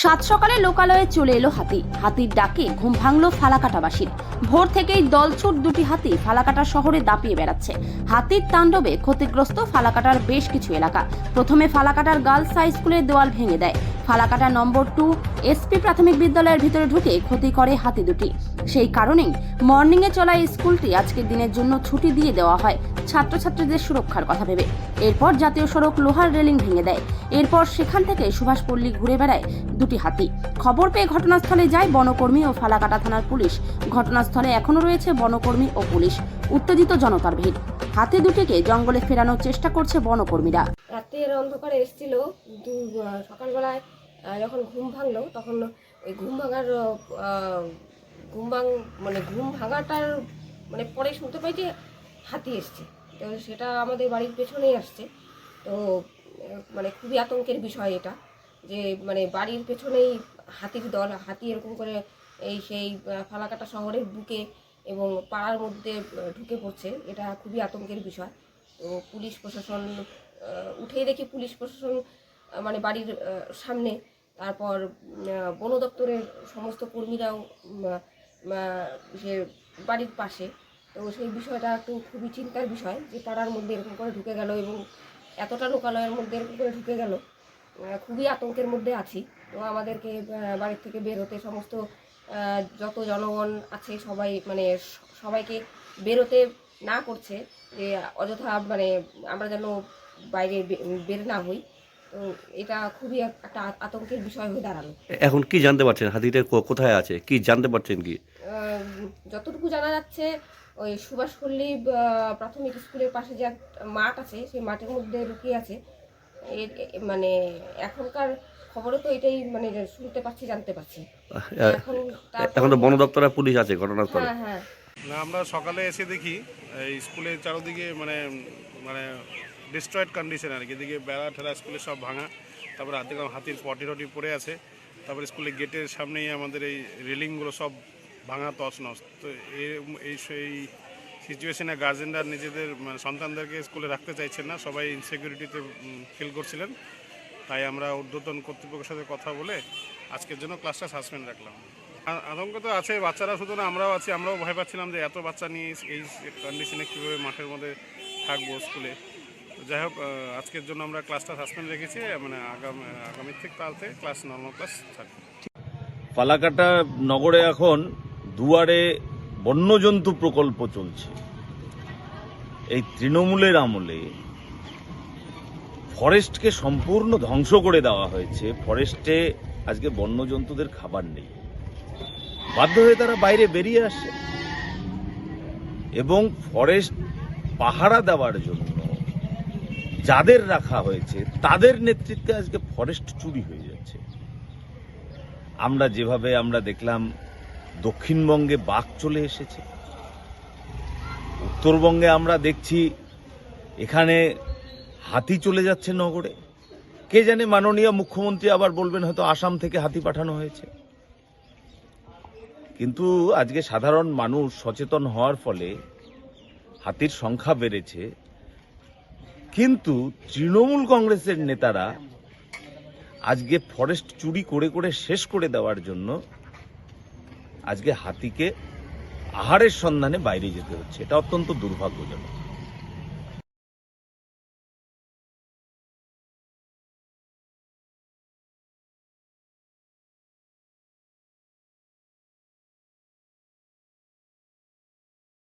সাত সকালে লোকালয়ে চলে এলো হাতি। হাতির ডাকে ঘুম ভাঙল ফালাকাটাবাসীর। ভোর থেকেই দলছুট দুটি হাতি ফালাকাটা শহরে দাপিয়ে বেড়াচ্ছে। হাতির তাণ্ডবে ক্ষতিগ্রস্ত ফালাকাটার বেশ কিছু এলাকা। প্রথমে ফালাকাটার গার্লস হাই স্কুলের দেওয়াল ভেঙে দেয়। ফালাকাটা নম্বর টু এসপি প্রাথমিক বিদ্যালয়ের ভিতরে ঢুকে ক্ষতি করে হাতি দুটি। সেই কারণেই মর্নিংয়ে চলা স্কুলটি আজকের দিনের জন্য ছুটি দিয়ে দেওয়া হয়। ছাত্রছাত্রীদের সুরক্ষার কথা ভেবে। এরপর জাতীয় সড়ক লোহার রেলিং ভেঙে দেয়। এরপর সেখান থেকে সুভাষপল্লী ঘুরে বেড়ায় দুটি হাতি। খবর পেয়ে ঘটনাস্থলে যায় বনকর্মী ও ফালাকাটা থানার পুলিশ। ঘটনাস্থলে এখনও রয়েছে বনকর্মী ও পুলিশ। উত্তেজিত জনতার ভিড়। হাতি দুটিকে জঙ্গলে ফেরানোর চেষ্টা করছে বনকর্মীরা। রাতের অন্ধকারে এসেছিল। সকালবেলায় যখন ঘুম ভাঙলো, তখন ওই ঘুম ভাঙার ঘুম ভাঙ মানে ঘুম ভাঙাটার মানে পরে শুনতে পাই যে হাতি এসছে। তো সেটা আমাদের বাড়ির পেছনেই আসছে। তো মানে খুবই আতঙ্কের বিষয় এটা যে মানে বাড়ির পেছনেই হাতির দল, হাতি এরকম করে এই সেই ফালাকাটা শহরের বুকে এবং পাড়ার মধ্যে ঢুকে পড়ছে, এটা খুবই আতঙ্কের বিষয়। তো পুলিশ প্রশাসন উঠেই দেখি পুলিশ প্রশাসন মানে বাড়ির সামনে, তারপর বন দপ্তরের সমস্ত কর্মীরাও সে বাড়ির পাশে তো সেই বিষয়টা একটু খুবই চিন্তার বিষয় যে পাড়ার মধ্যে এরকম করে ঢুকে গেল এবং এতটা লোকালয়ের মধ্যে এরকম করে ঢুকে গেল। খুবই আতঙ্কের মধ্যে আছি। তো আমাদেরকে বাড়ির থেকে বের হতে সমস্ত যত জনগণ আছে সবাই মানে সবাইকে বেরোতে না করছে যে অযথা মানে আমরা যেন বাইরে বের না হই। তো এটা খুবই একটা আতঙ্কের বিষয় হয়ে দাঁড়াল। এখন কি জানতে পারছেন? হাতিটা কোথায় আছে? কি জানতে পারছেন কি? যতটুকু জানা যাচ্ছে ওই সুভাষপল্লী প্রাথমিক স্কুলের পাশে যে একটা মাঠ আছে সেই মাঠের মধ্যে লুকিয়ে আছে। এর মানে এখনকার খবরে তো এটাই মানে শুনতে পাচ্ছি জানতে পাচ্ছি। এখন এখন তো বন দপ্তরের পুলিশ আছে ঘটনাস্থলে? হ্যাঁ হ্যাঁ। না আমরা সকালে এসে দেখি এই স্কুলের চারোদিকে মানে মানে ডিস্ট্রয়েড কন্ডিশন আর কি। এদিকে বেড়া ঠেলা স্কুলে সব ভাঙা তারপরে হাতে হাতির পটি টটি পড়ে আছে। তারপরে স্কুলের গেটের সামনেই আমাদের এই রেলিংগুলো সব ভাঙা তছনছ। তো এই সেই সিচুয়েশনে গার্জেনরা নিজেদের মানে সন্তানদেরকে স্কুলে রাখতে চাইছেন না, সবাই ইনসিকিউরিটিতে ফিল করছিলেন। তাই আমরা ঊর্ধ্বতন কর্তৃপক্ষের সাথে কথা বলে আজকের জন্য ক্লাসটা সাসপেন্ড রাখলাম। আতঙ্ক তো আছে, বাচ্চারা শুধু না, আমরাও আছি, আমরাও ভয় পাচ্ছিলাম যে এত বাচ্চা নিয়ে এই কন্ডিশনে কীভাবে মাঠের মধ্যে থাকব স্কুলে। যাই হোক আজকের জন্য আমরা ক্লাসটা সাসপেন্ড রেখেছি মানে আগামী আগামীর থেকে কাল থেকে ক্লাস নর্মাল ক্লাস থাকবে। ফালাকাটা নগরে এখন দুয়ারে বন্যজন্তু প্রকল্প চলছে। এই তৃণমূলের আমলে ফরেস্টকে সম্পূর্ণ ধ্বংস করে দেওয়া হয়েছে। ফরেস্টে আজকে বন্যজন্তুদের খাবার নেই। বাধ্য হয়ে তারা বাইরে বেরিয়ে আসে। এবং ফরেস্ট পাহারা দেওয়ার জন্য যাদের রাখা হয়েছে, তাদের নেতৃত্বে আজকে ফরেস্ট চুরি হয়ে যাচ্ছে। আমরা যেভাবে আমরা দেখলাম দক্ষিণবঙ্গে বাঘ চলে এসেছে। উত্তরবঙ্গে আমরা দেখছি এখানে হাতি চলে যাচ্ছে নগরে। কে জানে মাননীয় মুখ্যমন্ত্রী আবার বলবেন হয়তো আসাম থেকে হাতি পাঠানো হয়েছে। কিন্তু আজকে সাধারণ মানুষ সচেতন হওয়ার ফলে হাতির সংখ্যা বেড়েছে। কিন্তু তৃণমূল কংগ্রেসের নেতারা আজকে ফরেস্ট চুরি করে করে শেষ করে দেওয়ার জন্য আজকে হাতিকে আহারের সন্ধানে বাইরে যেতে হচ্ছে। এটা অত্যন্ত দুর্ভাগ্যজনক।